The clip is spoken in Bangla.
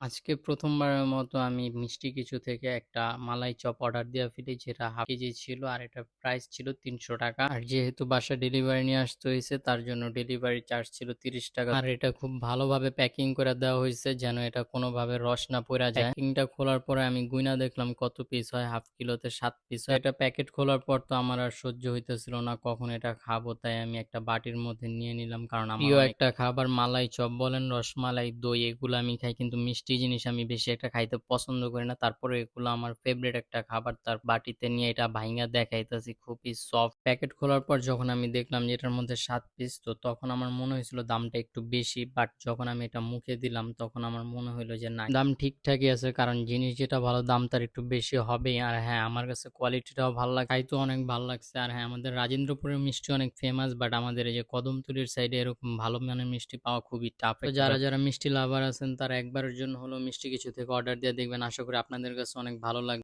আজকে প্রথমবারের মতো আমি মিষ্টি কিছু থেকে একটা মালাই চপ অর্ডার দেওয়া ফেলি যেটা হাফ কেজি ছিল আর এটা প্রাইস ছিল তিনশো টাকা। আর যেহেতু বাসা ডেলিভারি নিয়ে আসতে হয়েছে তার জন্য ডেলিভারি চার্জ ছিল তিরিশ টাকা। আর এটা খুব ভালোভাবে প্যাকিং করে দেওয়া হয়েছে যেন এটা কোনোভাবে রস না পড়া যায়। প্যাকিংটা খোলার পরে আমি গুইনা দেখলাম কত পিস হয় হাফ কিলোতে সাত পিস হয়। এটা প্যাকেট খোলার পর তো আমার আর সহ্য হইতেছিল না কখন এটা খাব তাই আমি একটা বাটির মধ্যে নিয়ে নিলাম। কারণ আমার একটা খাবার মালাই চপ বলেন রসমালাই দই এগুলো আমি খাই কিন্তু মিষ্টি জিনিস আমি বেশি একটা খাইতে পছন্দ করি না। তারপরে এগুলো আমার ফেভারিট একটা খাবার। তার বাটিতে নিয়ে এটা ভাইঙ্গা দেখাইতেছি খুবই সফট প্যাকেট খোলার পর যখন আমি দেখলাম যে এটার মধ্যে সাত পিস তো তখন আমার মনে হয়েছিল দামটা একটু বেশি। বাট যখন আমি এটা মুখে দিলাম তখন আমার মনে হলো যে না দাম ঠিকঠাকই আছে। কারণ জিনিস যেটা ভালো দাম তার একটু বেশি হবেই। আর হ্যাঁ আমার কাছে কোয়ালিটিটাও ভালো লাগে খাইতেও অনেক ভালো লাগছে। আর হ্যাঁ আমাদের রাজেন্দ্রপুরের মিষ্টি অনেক ফেমাস বাট আমাদের এই যে কদমতলির সাইডে এরকম ভালো মানের মিষ্টি পাওয়া খুবই টাফ যারা যারা মিষ্টি লাভার আছেন তারা একবারের জন্য হলো মিষ্টি কিছু থেকে অর্ডার দিয়ে দেখবেন। আশা করি আপনাদের কাছে অনেক ভালো লাগবে।